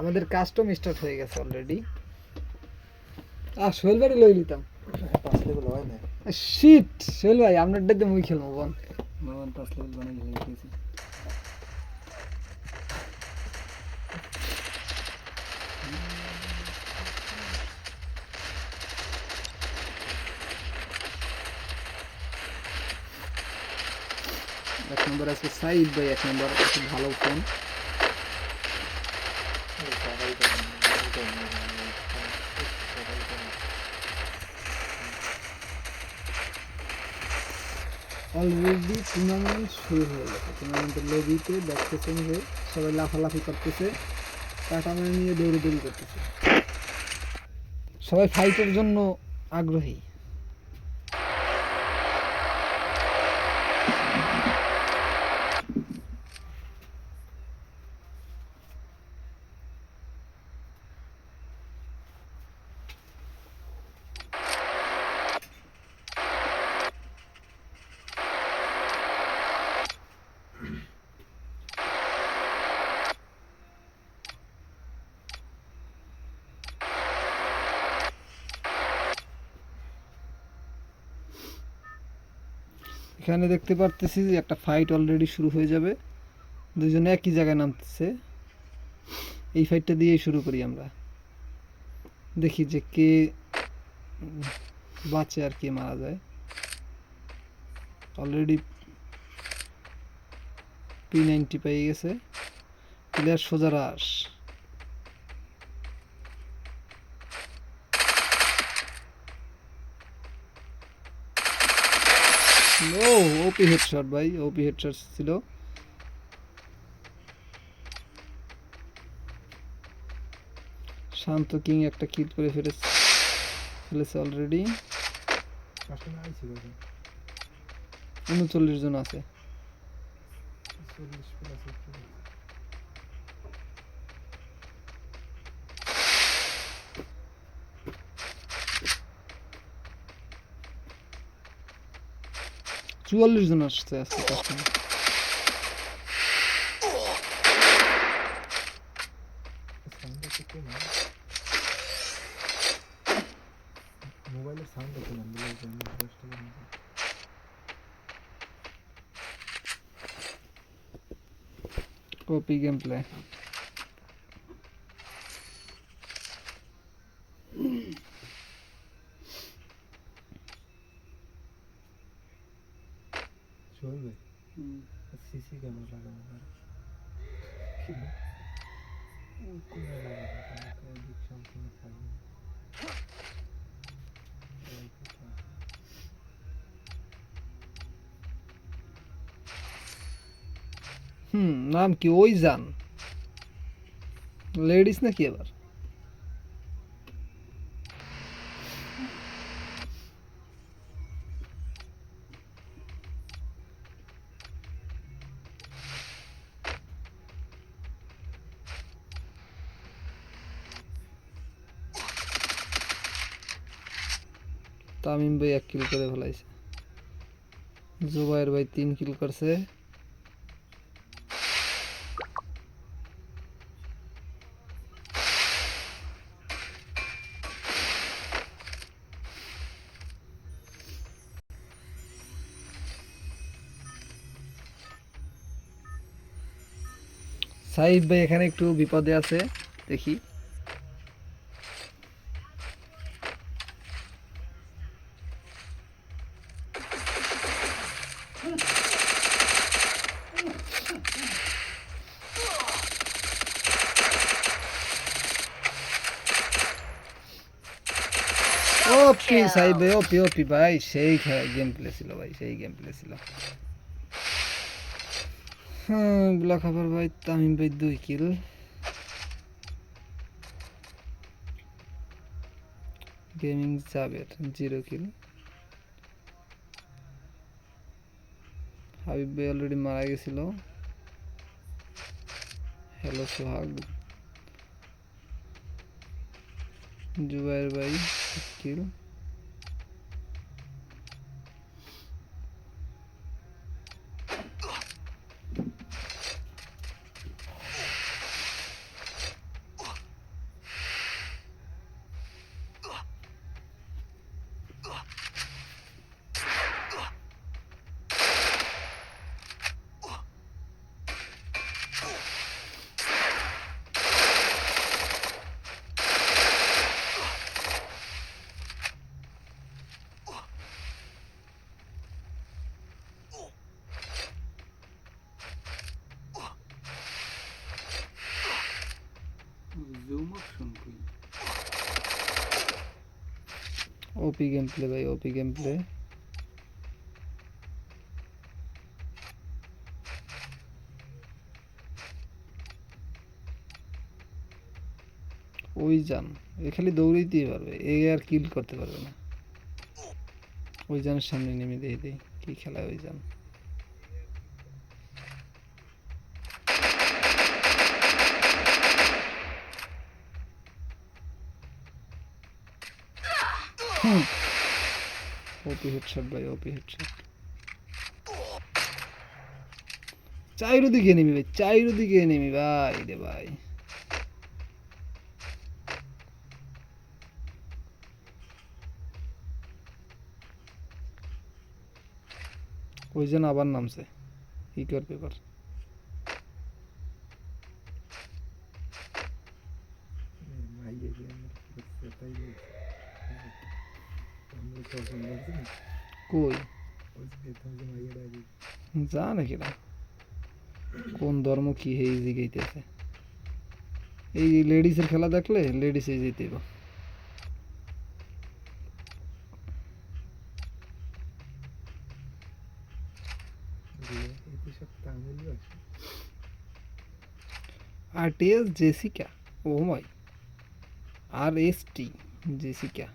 আমাদের custom start হয়ে গেছে অলরেডি আর সোহেল ভাই লই নিতাম পাঁচ লেভেল হয় না শিট সোহেল ভাই আপনার ডাতে মুই খেলব বল। মামান পাঁচ লেভেল বানাই হয়ে গেছে। এক নম্বর আছে সাইদ ভাই এক নম্বর ভালো ফোন। অলরেডি টুর্নামেন্ট শুরু হয়ে গেছে। টুর্নামেন্টের লবিতে দেখতেছেন হয়ে সবাই লাফালাফি করতেছে টাকা নিয়ে দৌড়ে দৌড়ি করতেছে। সবাই ফাইটের জন্য আগ্রহী। এখানে দেখতে পারতেছি যে একটা ফাইট অলরেডি শুরু হয়ে যাবে। দুজনে একই জায়গায় নামতেছে। এই ফাইটটা দিয়েই শুরু করি আমরা। দেখি যে কে বাঁচে আর কে মারা যায়। অলরেডি পি নাইনটি পেয়ে গেছে। প্লেয়ার সোজা রাস ও ওপি হেডশট ভাই ওপি হেডশট ছিল। শান্ত কিং একটা কিট করে ফেলেছে ফেলেছে অলরেডি উনচল্লিশ জন আছে। চুয়াল্লিশ জন আসছে আজকে কাস্টমার সাউন্ড একটু কম মোবাইলের সাউন্ড একটু নাম দিলে জন্য দশটা বানাবো কপি গেম প্লে হুম নাম কি ওই জান লেডিস নাকি আবার তামিম ভাই এক কিল করে ফেলাইছে জুবাইর ভাই তিন কিল করছে সাইদ ভাই এখানে একটু বিপদে আছে দেখি। ওপি ভাই ওপি ওপি ভাই সেই গেম প্লে ছিল ভাই সেই গেম প্লে ছিল। ব্লক খাবার ভাই তামিম ভাই দুই kill. Gaming Jaber zero kill. Habib ভাই অলরেডি মারা গেছিল। হ্যালো সোহাগ। জুবাইর ভাই কিল। ওপি গেম প্লে ভাই ওপি গেম প্লে ওই যান, এ খালি দৌড়াইতেই পারবে, এ আর কিল করতে পারবে না। ওই যানের সামনে নেমে দিয়ে দিই, কি খেলা ওই যান। ওপি হেডশট ভাই, ওপি হেডশট চাইরো দিকে নেমি ভাই, চাইরো দিকে নেমি ভাই রে ভাই। ওই যেন আবার নামছে কি করবে এবার মাইয়ে দিয়ে আমার সেটাই আমরা তখন বলছি না কই ওই যে তুমি যে মাইয়ে ডাকি জানে কিনা কোন ধর্ম কি হে জিগাইতেছে এই লেডিসের খেলা দেখলে লেডিসে জিতেব R T S Jessica, oh my R S T Jessica.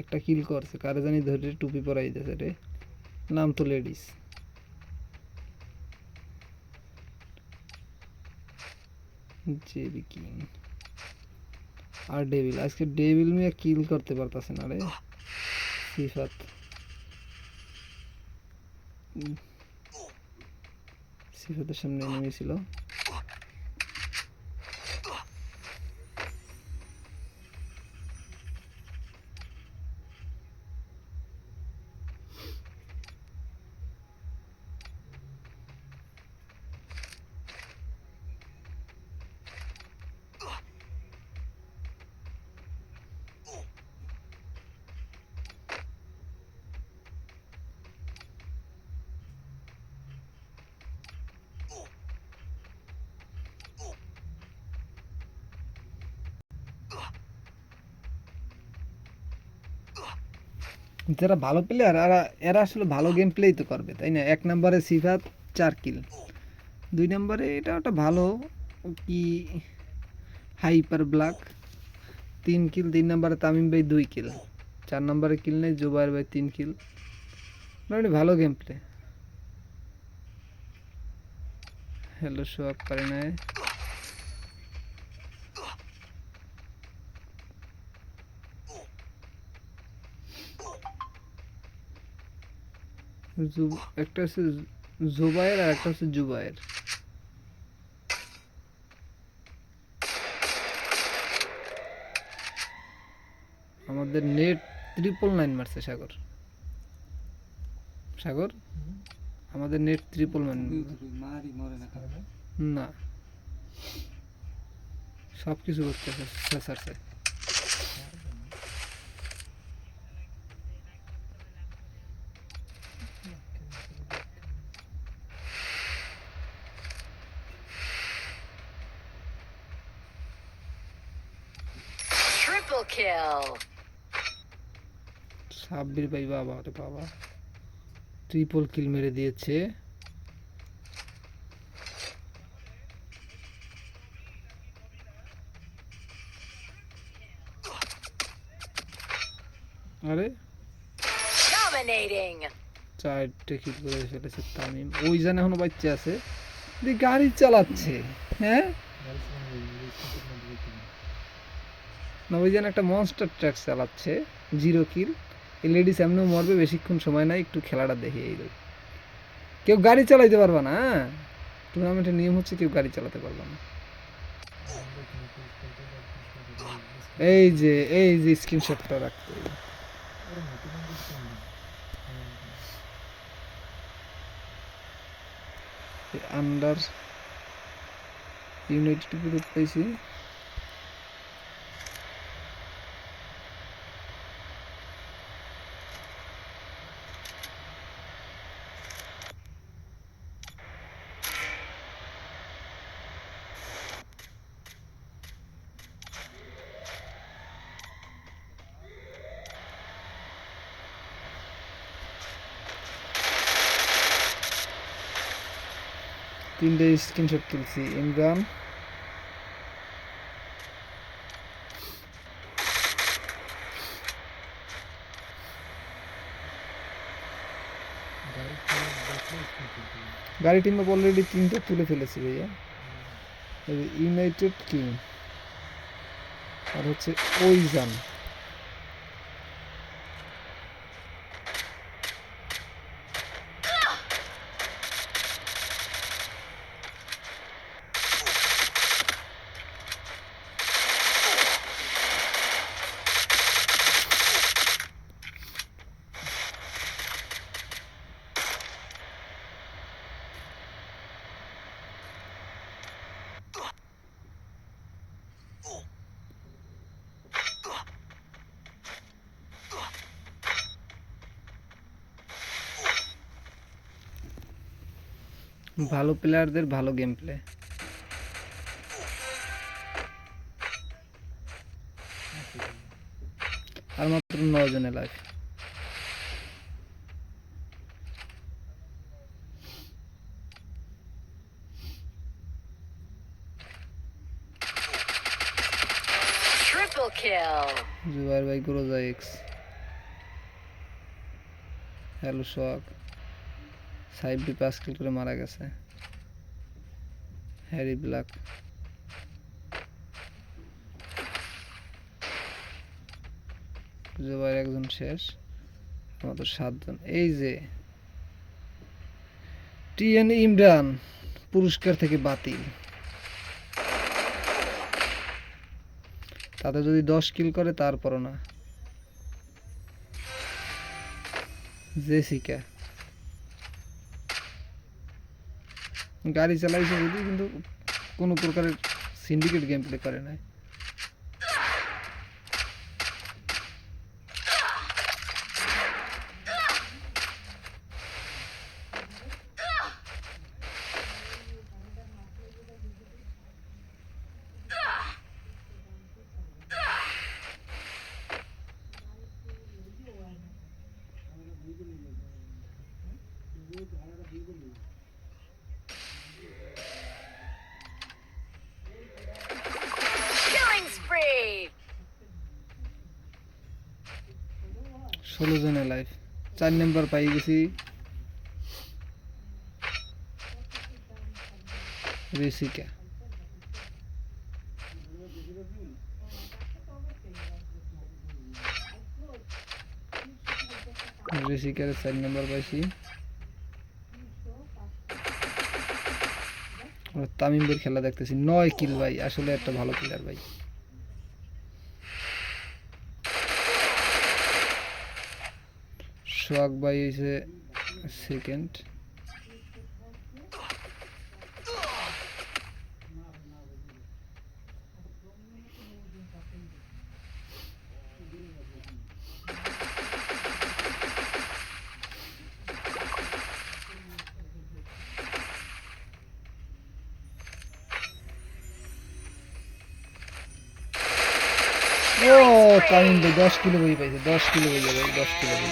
একটা কিল করছে, কারে জানি ধরে টুপি পরাই দেশে রে। নাম তো লেডিস। জেবি আর ডেভিল, আজকে ডেভিল মিয়া কিল করতে পারতাছে না রে। সিফাত। সিফাতের সামনে নেমেছিল যারা ভালো প্লেয়ার এরা এরা আসলে ভালো গেম প্লেই তো করবে, তাই না? এক নম্বরে সিফাত চার কিল দুই নম্বরে এটা একটা ভালো কি হাইপার ব্ল্যাক তিন কিল তিন নম্বরে তামিম ভাই দুই কিল চার নম্বরে কিল নেই জুবাইর ভাই তিন কিল মোটামুটি ভালো গেম প্লে হ্যালো সোয়াক পারে নাই। একটা হচ্ছে জুবায়ের আর একটা হচ্ছে জুবায়ের। আমাদের নেট ট্রিপল নাইন মারছে সাগর। সাগর? আমাদের নেট ট্রিপল নাইন না। সব কিছু করতেছে শেষারছে Triple সাব্বির ভাই বাবা রে বাবা। ট্রিপল কিল মেরে দিয়েছে। আরে. চারটে কিল করে ফেলেছে তামিম। ওই জানে এখনও বাচ্চা আছে। দি গাড়ি চালাচ্ছে। হ্যাঁ? না ওই যেন একটা মনস্টার ট্র্যাক চালাচ্ছে জিরো কিল এই লেডিস এমনিও মরবে, বেশিক্ষণ সময় নাই, একটু খেলাটা দেখি এই। কেউ গাড়ি চালাইতে পারবে না হ্যাঁ টুর্নামেন্টের নিয়ম হচ্ছে কেউ গাড়ি চালাতে পারবে না এই যে এই যে স্ক্রিনশটটা রাখতে। আন্ডার ইউনাইটেড গ্রুপ পাইছি তিনটে স্ক্রিনশট তুলছি, ইমরান। গাড়ি টিম অলরেডি তিনটে তুলে ফেলেছি ভাইয়া। ইউনাইটেড কিং আর হচ্ছে ওইজান ভালো প্লেয়ারদের ভালো গেম প্লে আর মাত্র নয় জনের লাইফ. জুবাইর ভাই গ্রোজা এক্স হ্যালো শক সাইড বি পাস কিল করে মারা গেছে। Harry black. জুবাইর একজন শেষ, আমাদের সাতজন। এই যে, টিএন ইমরান পুরস্কার থেকে বাতিল। তাতে যদি দশ কিল করে, তারপরও না। জেসিকা। গাড়ি চালাইছে যদি কিন্তু কোনো প্রকারের সিন্ডিকেট গেম প্লে করে নাই। Killing ষোলো জনের লাইফ চার নাম্বার পাই গেছি। রেসিকা। রেসিকার চার নাম্বার পাইছি। তামিমের খেলা দেখতেছি। নয় কিল ভাই, আসলে একটা ভালো প্লেয়ার ভাই। সোহাগ ভাই হয়েছে সেকেন্ড ও ভাই দশ কিলো বই পাইছে, দশ কিলো বই যাবে দশ কিলো বই।